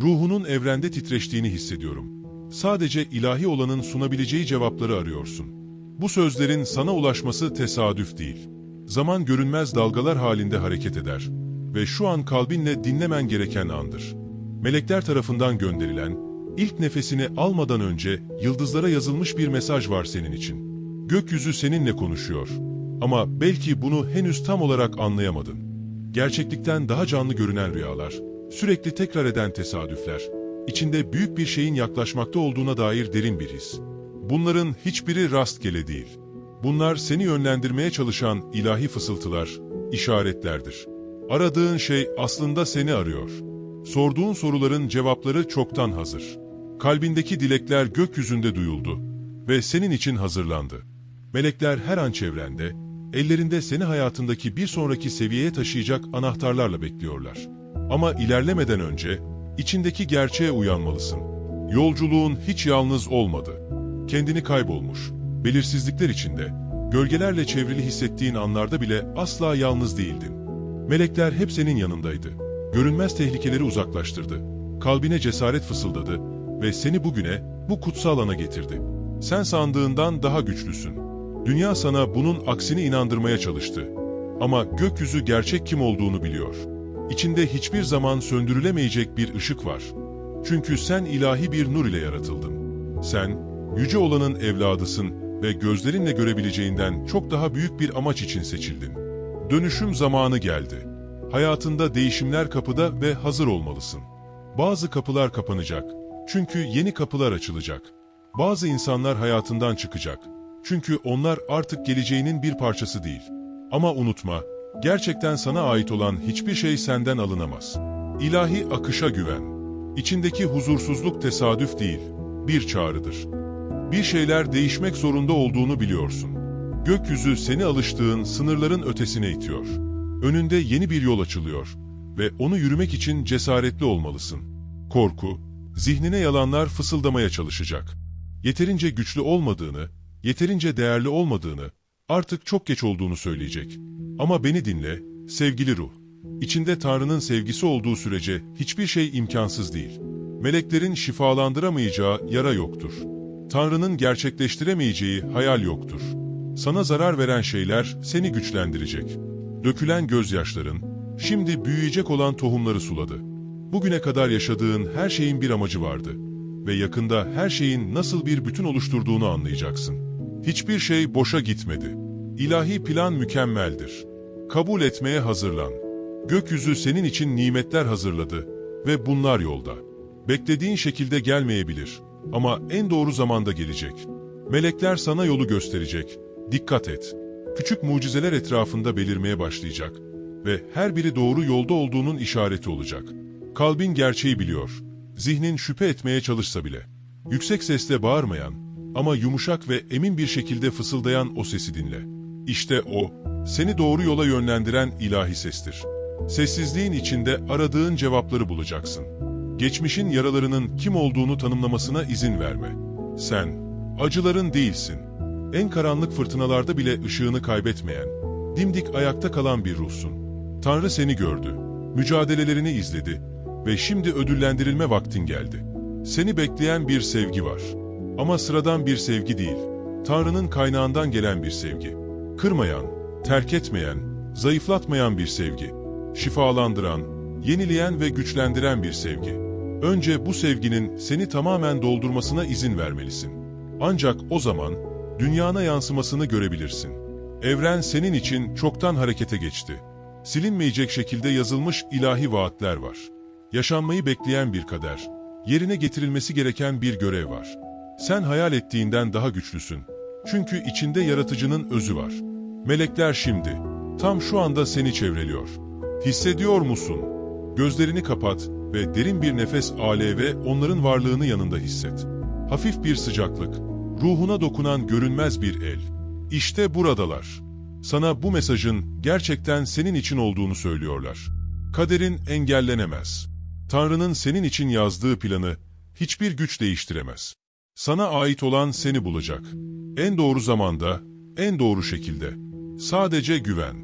Ruhunun evrende titreştiğini hissediyorum. Sadece ilahi olanın sunabileceği cevapları arıyorsun. Bu sözlerin sana ulaşması tesadüf değil. Zaman görünmez dalgalar halinde hareket eder ve şu an kalbinle dinlemen gereken andır. Melekler tarafından gönderilen, ilk nefesini almadan önce yıldızlara yazılmış bir mesaj var senin için. Gökyüzü seninle konuşuyor. Ama belki bunu henüz tam olarak anlayamadın. Gerçeklikten daha canlı görünen rüyalar, sürekli tekrar eden tesadüfler, içinde büyük bir şeyin yaklaşmakta olduğuna dair derin bir his. Bunların hiçbiri rastgele değil. Bunlar seni yönlendirmeye çalışan ilahi fısıltılar, işaretlerdir. Aradığın şey aslında seni arıyor. Sorduğun soruların cevapları çoktan hazır. Kalbindeki dilekler gökyüzünde duyuldu ve senin için hazırlandı. Melekler her an çevrende, ellerinde seni hayatındaki bir sonraki seviyeye taşıyacak anahtarlarla bekliyorlar. Ama ilerlemeden önce içindeki gerçeğe uyanmalısın. Yolculuğun hiç yalnız olmadı. Kendini kaybolmuş, belirsizlikler içinde, gölgelerle çevrili hissettiğin anlarda bile asla yalnız değildin. Melekler hep senin yanındaydı. Görünmez tehlikeleri uzaklaştırdı. Kalbine cesaret fısıldadı ve seni bugüne, bu kutsal ana getirdi. Sen sandığından daha güçlüsün. Dünya sana bunun aksini inandırmaya çalıştı. Ama gökyüzü gerçek kim olduğunu biliyor. İçinde hiçbir zaman söndürülemeyecek bir ışık var. Çünkü sen ilahi bir nur ile yaratıldın. Sen, yüce olanın evladısın ve gözlerinle görebileceğinden çok daha büyük bir amaç için seçildin. Dönüşüm zamanı geldi. Hayatında değişimler kapıda ve hazır olmalısın. Bazı kapılar kapanacak. Çünkü yeni kapılar açılacak. Bazı insanlar hayatından çıkacak. Çünkü onlar artık geleceğinin bir parçası değil. Ama unutma, gerçekten sana ait olan hiçbir şey senden alınamaz. İlahi akışa güven. İçindeki huzursuzluk tesadüf değil, bir çağrıdır. Bir şeyler değişmek zorunda olduğunu biliyorsun. Gökyüzü seni alıştığın sınırların ötesine itiyor. Önünde yeni bir yol açılıyor ve onu yürümek için cesaretli olmalısın. Korku, zihnine yalanlar fısıldamaya çalışacak. Yeterince güçlü olmadığını, yeterince değerli olmadığını, artık çok geç olduğunu söyleyecek. Ama beni dinle, sevgili ruh. İçinde Tanrı'nın sevgisi olduğu sürece hiçbir şey imkansız değil. Meleklerin şifalandıramayacağı yara yoktur. Tanrı'nın gerçekleştiremeyeceği hayal yoktur. Sana zarar veren şeyler seni güçlendirecek. Dökülen gözyaşların, şimdi büyüyecek olan tohumları suladı. Bugüne kadar yaşadığın her şeyin bir amacı vardı. Ve yakında her şeyin nasıl bir bütün oluşturduğunu anlayacaksın. Hiçbir şey boşa gitmedi. İlahi plan mükemmeldir. Kabul etmeye hazırlan. Gökyüzü senin için nimetler hazırladı ve bunlar yolda. Beklediğin şekilde gelmeyebilir ama en doğru zamanda gelecek. Melekler sana yolu gösterecek. Dikkat et. Küçük mucizeler etrafında belirmeye başlayacak ve her biri doğru yolda olduğunun işareti olacak. Kalbin gerçeği biliyor. Zihnin şüphe etmeye çalışsa bile. Yüksek sesle bağırmayan ama yumuşak ve emin bir şekilde fısıldayan o sesi dinle. İşte o, seni doğru yola yönlendiren ilahi sestir. Sessizliğin içinde aradığın cevapları bulacaksın. Geçmişin yaralarının kim olduğunu tanımlamasına izin verme. Sen, acıların değilsin. En karanlık fırtınalarda bile ışığını kaybetmeyen, dimdik ayakta kalan bir ruhsun. Tanrı seni gördü, mücadelelerini izledi ve şimdi ödüllendirilme vaktin geldi. Seni bekleyen bir sevgi var. Ama sıradan bir sevgi değil, Tanrı'nın kaynağından gelen bir sevgi. Kırmayan, terk etmeyen, zayıflatmayan bir sevgi. Şifalandıran, yenileyen ve güçlendiren bir sevgi. Önce bu sevginin seni tamamen doldurmasına izin vermelisin. Ancak o zaman dünyana yansımasını görebilirsin. Evren senin için çoktan harekete geçti. Silinmeyecek şekilde yazılmış ilahi vaatler var. Yaşanmayı bekleyen bir kader, yerine getirilmesi gereken bir görev var. Sen hayal ettiğinden daha güçlüsün. Çünkü içinde yaratıcının özü var. Melekler şimdi, tam şu anda seni çevreliyor. Hissediyor musun? Gözlerini kapat ve derin bir nefes ale ve onların varlığını yanında hisset. Hafif bir sıcaklık, ruhuna dokunan görünmez bir el. İşte buradalar. Sana bu mesajın gerçekten senin için olduğunu söylüyorlar. Kaderin engellenemez. Tanrı'nın senin için yazdığı planı hiçbir güç değiştiremez. Sana ait olan seni bulacak. En doğru zamanda, en doğru şekilde. Sadece güven.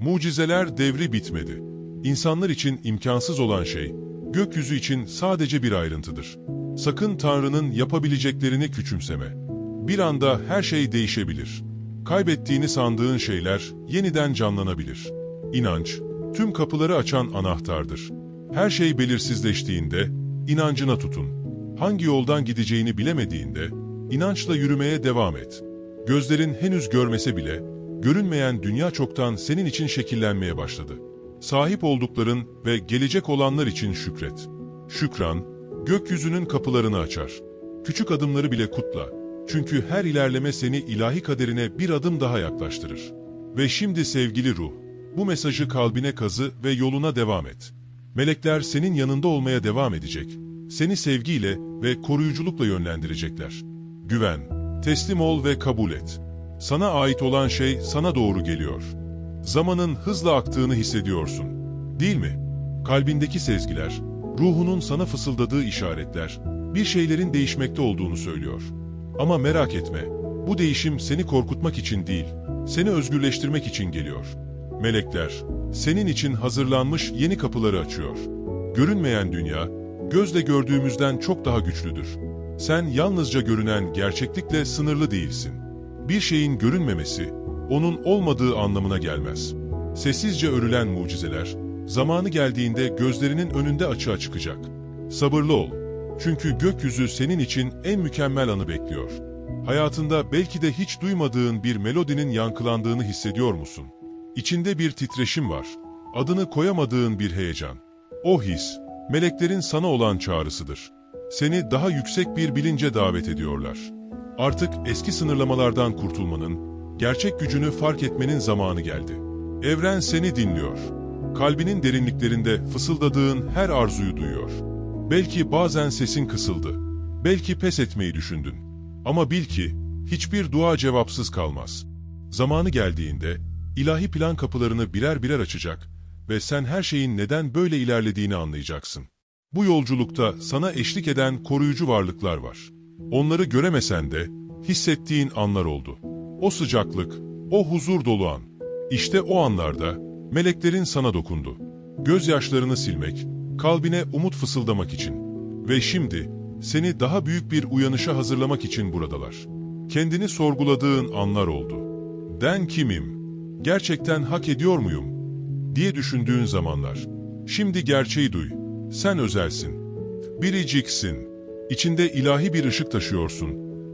Mucizeler devri bitmedi. İnsanlar için imkansız olan şey, gökyüzü için sadece bir ayrıntıdır. Sakın Tanrı'nın yapabileceklerini küçümseme. Bir anda her şey değişebilir. Kaybettiğini sandığın şeyler yeniden canlanabilir. İnanç, tüm kapıları açan anahtardır. Her şey belirsizleştiğinde, inancına tutun. Hangi yoldan gideceğini bilemediğinde, inançla yürümeye devam et. Gözlerin henüz görmese bile, görünmeyen dünya çoktan senin için şekillenmeye başladı. Sahip oldukların ve gelecek olanlar için şükret. Şükran, gökyüzünün kapılarını açar. Küçük adımları bile kutla. Çünkü her ilerleme seni ilahi kaderine bir adım daha yaklaştırır. Ve şimdi sevgili ruh, bu mesajı kalbine kazı ve yoluna devam et. Melekler senin yanında olmaya devam edecek. Seni sevgiyle ve koruyuculukla yönlendirecekler. Güven, teslim ol ve kabul et. Sana ait olan şey sana doğru geliyor. Zamanın hızla aktığını hissediyorsun. Değil mi? Kalbindeki sezgiler, ruhunun sana fısıldadığı işaretler, bir şeylerin değişmekte olduğunu söylüyor. Ama merak etme, bu değişim seni korkutmak için değil, seni özgürleştirmek için geliyor. Melekler, senin için hazırlanmış yeni kapıları açıyor. Görünmeyen dünya, gözle gördüğümüzden çok daha güçlüdür. Sen yalnızca görünen gerçeklikle sınırlı değilsin. Bir şeyin görünmemesi, onun olmadığı anlamına gelmez. Sessizce örülen mucizeler, zamanı geldiğinde gözlerinin önünde açığa çıkacak. Sabırlı ol. Çünkü gökyüzü senin için en mükemmel anı bekliyor. Hayatında belki de hiç duymadığın bir melodinin yankılandığını hissediyor musun? İçinde bir titreşim var. Adını koyamadığın bir heyecan. O his, meleklerin sana olan çağrısıdır. Seni daha yüksek bir bilince davet ediyorlar. Artık eski sınırlamalardan kurtulmanın, gerçek gücünü fark etmenin zamanı geldi. Evren seni dinliyor. Kalbinin derinliklerinde fısıldadığın her arzuyu duyuyor. Belki bazen sesin kısıldı. Belki pes etmeyi düşündün. Ama bil ki hiçbir dua cevapsız kalmaz. Zamanı geldiğinde ilahi plan kapılarını birer birer açacak ve sen her şeyin neden böyle ilerlediğini anlayacaksın. Bu yolculukta sana eşlik eden koruyucu varlıklar var. Onları göremesen de hissettiğin anlar oldu. O sıcaklık, o huzur dolu an. İşte o anlarda meleklerin sana dokundu. Gözyaşlarını silmek, kalbine umut fısıldamak için. Ve şimdi seni daha büyük bir uyanışa hazırlamak için buradalar. Kendini sorguladığın anlar oldu. Ben kimim? Gerçekten hak ediyor muyum? Diye düşündüğün zamanlar. Şimdi gerçeği duy. Sen özelsin. Biriciksin. İçinde ilahi bir ışık taşıyorsun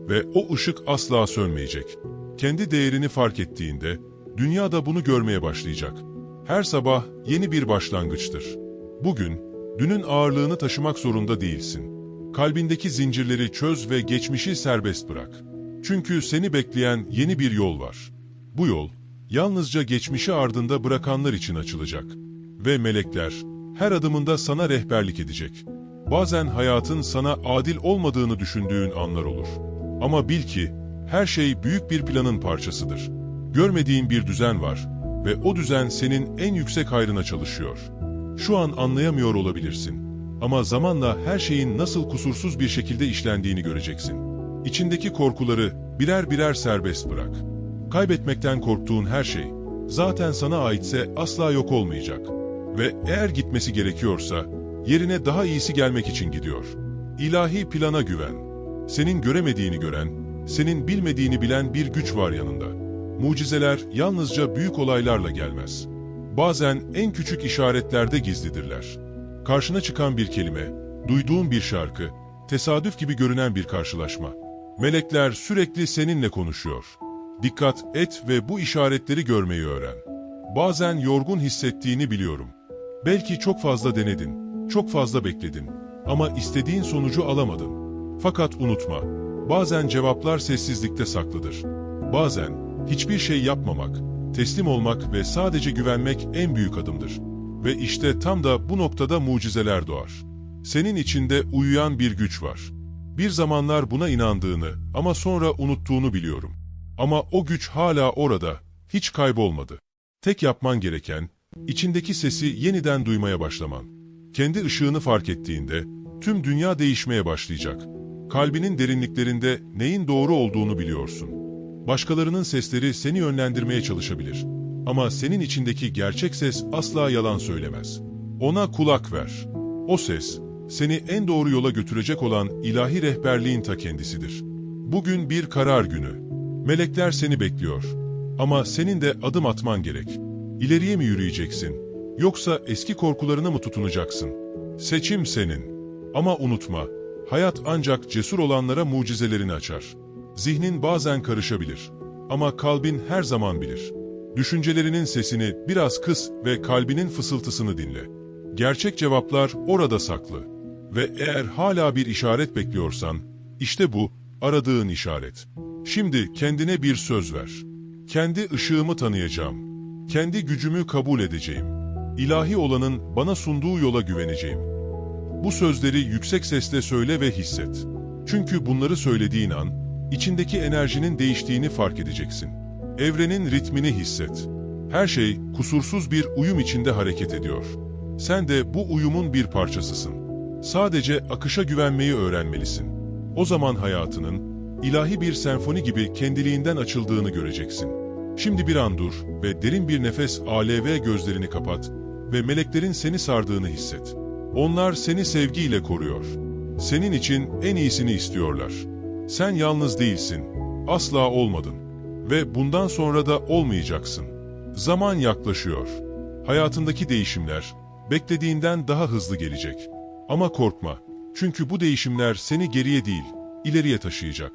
ve o ışık asla sönmeyecek. Kendi değerini fark ettiğinde dünya da bunu görmeye başlayacak. Her sabah yeni bir başlangıçtır. Bugün dünün ağırlığını taşımak zorunda değilsin. Kalbindeki zincirleri çöz ve geçmişi serbest bırak. Çünkü seni bekleyen yeni bir yol var. Bu yol yalnızca geçmişi ardında bırakanlar için açılacak. Ve melekler her adımında sana rehberlik edecek. Bazen hayatın sana adil olmadığını düşündüğün anlar olur. Ama bil ki her şey büyük bir planın parçasıdır. Görmediğin bir düzen var ve o düzen senin en yüksek hayrına çalışıyor. Şu an anlayamıyor olabilirsin. Ama zamanla her şeyin nasıl kusursuz bir şekilde işlendiğini göreceksin. İçindeki korkuları birer birer serbest bırak. Kaybetmekten korktuğun her şey, zaten sana aitse asla yok olmayacak. Ve eğer gitmesi gerekiyorsa, yerine daha iyisi gelmek için gidiyor. İlahi plana güven. Senin göremediğini gören, senin bilmediğini bilen bir güç var yanında. Mucizeler yalnızca büyük olaylarla gelmez. Bazen en küçük işaretlerde gizlidirler. Karşına çıkan bir kelime, duyduğun bir şarkı, tesadüf gibi görünen bir karşılaşma. Melekler sürekli seninle konuşuyor. Dikkat et ve bu işaretleri görmeyi öğren. Bazen yorgun hissettiğini biliyorum. Belki çok fazla denedin, çok fazla bekledin ama istediğin sonucu alamadın. Fakat unutma, bazen cevaplar sessizlikte saklıdır. Bazen hiçbir şey yapmamak, teslim olmak ve sadece güvenmek en büyük adımdır. Ve işte tam da bu noktada mucizeler doğar. Senin içinde uyuyan bir güç var. Bir zamanlar buna inandığını ama sonra unuttuğunu biliyorum. Ama o güç hala orada, hiç kaybolmadı. Tek yapman gereken, içindeki sesi yeniden duymaya başlaman. Kendi ışığını fark ettiğinde, tüm dünya değişmeye başlayacak. Kalbinin derinliklerinde neyin doğru olduğunu biliyorsun. Başkalarının sesleri seni yönlendirmeye çalışabilir. Ama senin içindeki gerçek ses asla yalan söylemez. Ona kulak ver. O ses, seni en doğru yola götürecek olan ilahi rehberliğin ta kendisidir. Bugün bir karar günü. Melekler seni bekliyor. Ama senin de adım atman gerek. İleriye mi yürüyeceksin? Yoksa eski korkularına mı tutunacaksın? Seçim senin. Ama unutma, hayat ancak cesur olanlara mucizelerini açar. Zihnin bazen karışabilir. Ama kalbin her zaman bilir. Düşüncelerinin sesini biraz kıs ve kalbinin fısıltısını dinle. Gerçek cevaplar orada saklı. Ve eğer hala bir işaret bekliyorsan, işte bu aradığın işaret. Şimdi kendine bir söz ver. Kendi ışığımı tanıyacağım. Kendi gücümü kabul edeceğim. İlahi olanın bana sunduğu yola güveneceğim. Bu sözleri yüksek sesle söyle ve hisset. Çünkü bunları söylediğin an, içindeki enerjinin değiştiğini fark edeceksin. Evrenin ritmini hisset. Her şey kusursuz bir uyum içinde hareket ediyor. Sen de bu uyumun bir parçasısın. Sadece akışa güvenmeyi öğrenmelisin. O zaman hayatının, ilahi bir senfoni gibi kendiliğinden açıldığını göreceksin. Şimdi bir an dur ve derin bir nefes ALV gözlerini kapat ve meleklerin seni sardığını hisset. Onlar seni sevgiyle koruyor. Senin için en iyisini istiyorlar. Sen yalnız değilsin. Asla olmadın. Ve bundan sonra da olmayacaksın. Zaman yaklaşıyor. Hayatındaki değişimler beklediğinden daha hızlı gelecek. Ama korkma. Çünkü bu değişimler seni geriye değil, ileriye taşıyacak.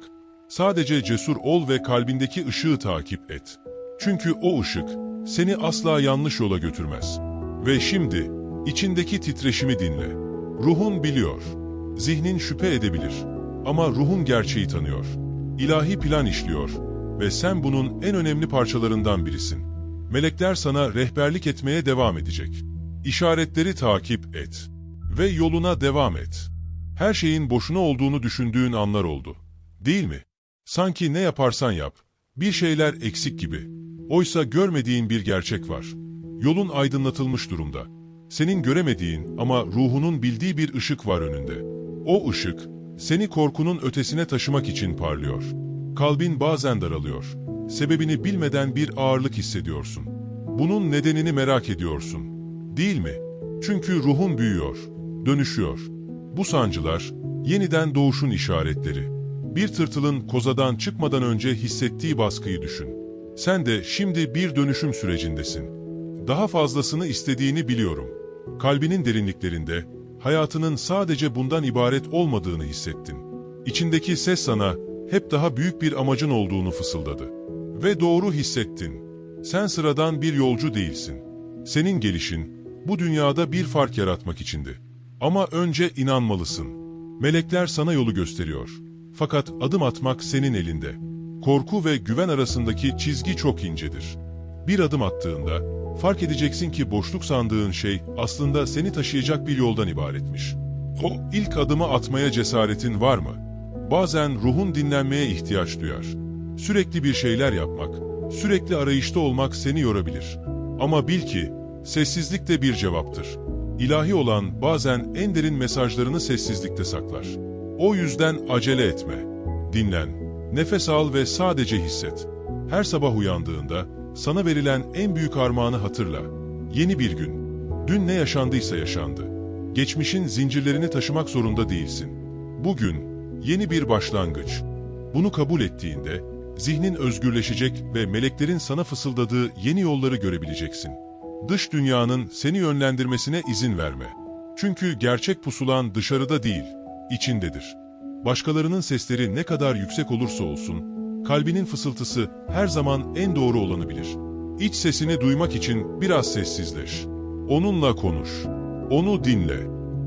Sadece cesur ol ve kalbindeki ışığı takip et. Çünkü o ışık seni asla yanlış yola götürmez. Ve şimdi içindeki titreşimi dinle. Ruhun biliyor. Zihnin şüphe edebilir. Ama ruhun gerçeği tanıyor. İlahi plan işliyor ve sen bunun en önemli parçalarından birisin. Melekler sana rehberlik etmeye devam edecek. İşaretleri takip et ve yoluna devam et. Her şeyin boşuna olduğunu düşündüğün anlar oldu. Değil mi? Sanki ne yaparsan yap, bir şeyler eksik gibi. Oysa görmediğin bir gerçek var. Yolun aydınlatılmış durumda. Senin göremediğin ama ruhunun bildiği bir ışık var önünde. O ışık, seni korkunun ötesine taşımak için parlıyor. Kalbin bazen daralıyor. Sebebini bilmeden bir ağırlık hissediyorsun. Bunun nedenini merak ediyorsun. Değil mi? Çünkü ruhun büyüyor, dönüşüyor. Bu sancılar, yeniden doğuşun işaretleri. Bir tırtılın kozadan çıkmadan önce hissettiği baskıyı düşün. Sen de şimdi bir dönüşüm sürecindesin. Daha fazlasını istediğini biliyorum. Kalbinin derinliklerinde, hayatının sadece bundan ibaret olmadığını hissettin. İçindeki ses sana, hep daha büyük bir amacın olduğunu fısıldadı. Ve doğru hissettin. Sen sıradan bir yolcu değilsin. Senin gelişin, bu dünyada bir fark yaratmak içindi. Ama önce inanmalısın. Melekler sana yolu gösteriyor. Fakat adım atmak senin elinde. Korku ve güven arasındaki çizgi çok incedir. Bir adım attığında, fark edeceksin ki boşluk sandığın şey aslında seni taşıyacak bir yoldan ibaretmiş. O ilk adımı atmaya cesaretin var mı? Bazen ruhun dinlenmeye ihtiyaç duyar. Sürekli bir şeyler yapmak, sürekli arayışta olmak seni yorabilir. Ama bil ki, sessizlik de bir cevaptır. İlahi olan bazen en derin mesajlarını sessizlikte saklar. O yüzden acele etme. Dinlen, nefes al ve sadece hisset. Her sabah uyandığında sana verilen en büyük armağanı hatırla. Yeni bir gün. Dün ne yaşandıysa yaşandı. Geçmişin zincirlerini taşımak zorunda değilsin. Bugün yeni bir başlangıç. Bunu kabul ettiğinde zihnin özgürleşecek ve meleklerin sana fısıldadığı yeni yolları görebileceksin. Dış dünyanın seni yönlendirmesine izin verme. Çünkü gerçek pusulan dışarıda değil, içindedir. Başkalarının sesleri ne kadar yüksek olursa olsun, kalbinin fısıltısı her zaman en doğru olanı bilir. İç sesini duymak için biraz sessizleş. Onunla konuş. Onu dinle.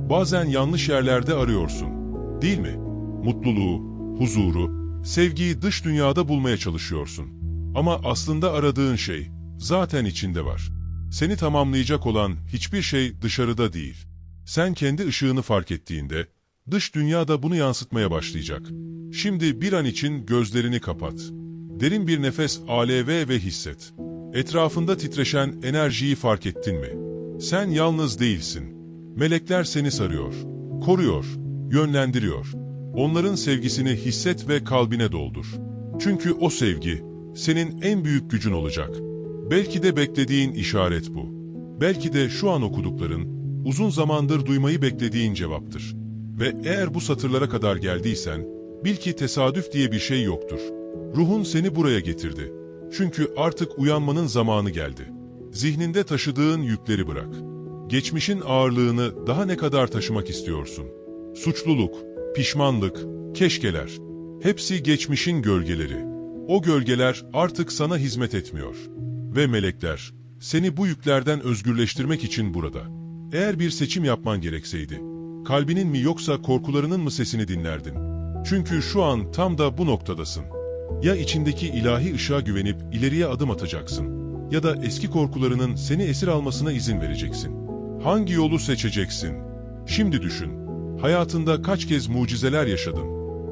Bazen yanlış yerlerde arıyorsun. Değil mi? Mutluluğu, huzuru, sevgiyi dış dünyada bulmaya çalışıyorsun. Ama aslında aradığın şey zaten içinde var. Seni tamamlayacak olan hiçbir şey dışarıda değil. Sen kendi ışığını fark ettiğinde, dış dünya da bunu yansıtmaya başlayacak. Şimdi bir an için gözlerini kapat. Derin bir nefes ALV ve hisset. Etrafında titreşen enerjiyi fark ettin mi? Sen yalnız değilsin. Melekler seni sarıyor, koruyor, yönlendiriyor. Onların sevgisini hisset ve kalbine doldur. Çünkü o sevgi, senin en büyük gücün olacak. Belki de beklediğin işaret bu. Belki de şu an okudukların, uzun zamandır duymayı beklediğin cevaptır. Ve eğer bu satırlara kadar geldiysen, bil ki tesadüf diye bir şey yoktur. Ruhun seni buraya getirdi. Çünkü artık uyanmanın zamanı geldi. Zihninde taşıdığın yükleri bırak. Geçmişin ağırlığını daha ne kadar taşımak istiyorsun? Suçluluk, pişmanlık, keşkeler. Hepsi geçmişin gölgeleri. O gölgeler artık sana hizmet etmiyor. Ve melekler, seni bu yüklerden özgürleştirmek için burada. Eğer bir seçim yapman gerekseydi, kalbinin mi yoksa korkularının mı sesini dinlerdin? Çünkü şu an tam da bu noktadasın. Ya içindeki ilahi ışığa güvenip ileriye adım atacaksın ya da eski korkularının seni esir almasına izin vereceksin. Hangi yolu seçeceksin? Şimdi düşün. Hayatında kaç kez mucizeler yaşadın?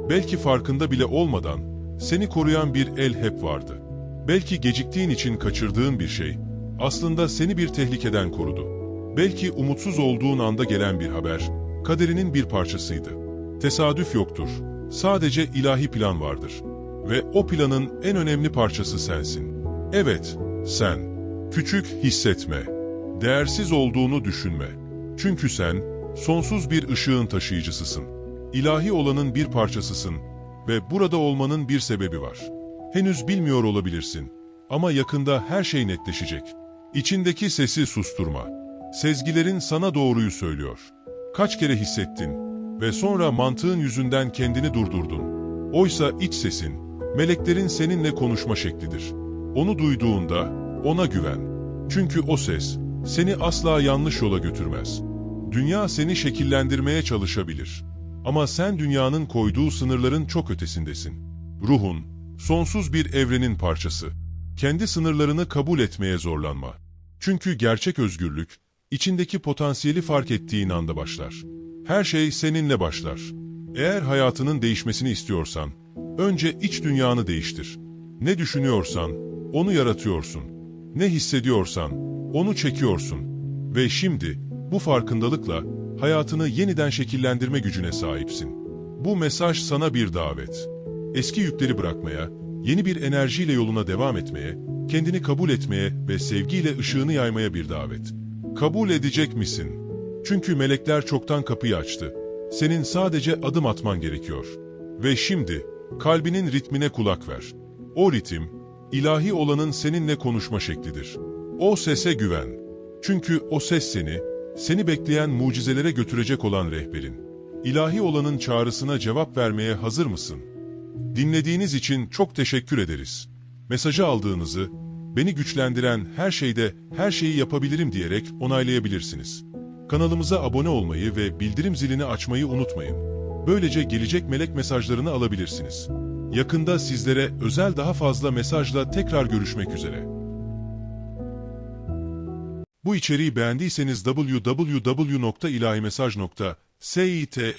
Belki farkında bile olmadan seni koruyan bir el hep vardı. Belki geciktiğin için kaçırdığın bir şey aslında seni bir tehlikeden korudu. Belki umutsuz olduğun anda gelen bir haber kaderinin bir parçasıydı. Tesadüf yoktur. Sadece ilahi plan vardır. Ve o planın en önemli parçası sensin. Evet, sen. Küçük hissetme. Değersiz olduğunu düşünme. Çünkü sen, sonsuz bir ışığın taşıyıcısısın. İlahi olanın bir parçasısın ve burada olmanın bir sebebi var. Henüz bilmiyor olabilirsin ama yakında her şey netleşecek. İçindeki sesi susturma. Sezgilerin sana doğruyu söylüyor. Kaç kere hissettin ve sonra mantığın yüzünden kendini durdurdun. Oysa iç sesin, meleklerin seninle konuşma şeklidir. Onu duyduğunda ona güven. Çünkü o ses seni asla yanlış yola götürmez. Dünya seni şekillendirmeye çalışabilir. Ama sen dünyanın koyduğu sınırların çok ötesindesin. Ruhun, sonsuz bir evrenin parçası. Kendi sınırlarını kabul etmeye zorlanma. Çünkü gerçek özgürlük, içindeki potansiyeli fark ettiğin anda başlar. Her şey seninle başlar. Eğer hayatının değişmesini istiyorsan, önce iç dünyanı değiştir. Ne düşünüyorsan, onu yaratıyorsun. Ne hissediyorsan, onu çekiyorsun. Ve şimdi, bu farkındalıkla, hayatını yeniden şekillendirme gücüne sahipsin. Bu mesaj sana bir davet. Eski yükleri bırakmaya, yeni bir enerjiyle yoluna devam etmeye, kendini kabul etmeye ve sevgiyle ışığını yaymaya bir davet. Kabul edecek misin? Çünkü melekler çoktan kapıyı açtı. Senin sadece adım atman gerekiyor. Ve şimdi kalbinin ritmine kulak ver. O ritim, ilahi olanın seninle konuşma şeklidir. O sese güven. Çünkü o ses seni, seni bekleyen mucizelere götürecek olan rehberin. İlahi olanın çağrısına cevap vermeye hazır mısın? Dinlediğiniz için çok teşekkür ederiz. Mesajı aldığınızı, beni güçlendiren her şeyde her şeyi yapabilirim diyerek onaylayabilirsiniz. Kanalımıza abone olmayı ve bildirim zilini açmayı unutmayın. Böylece gelecek melek mesajlarını alabilirsiniz. Yakında sizlere özel daha fazla mesajla tekrar görüşmek üzere. Bu içeriği beğendiyseniz www.ilahimesaj.site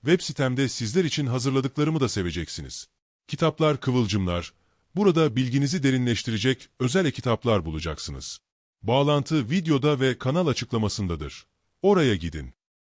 web sitemde sizler için hazırladıklarımı da seveceksiniz. Kitaplar Kıvılcımlar, burada bilginizi derinleştirecek özel e-kitaplar bulacaksınız. Bağlantı videoda ve kanal açıklamasındadır. Oraya gidin.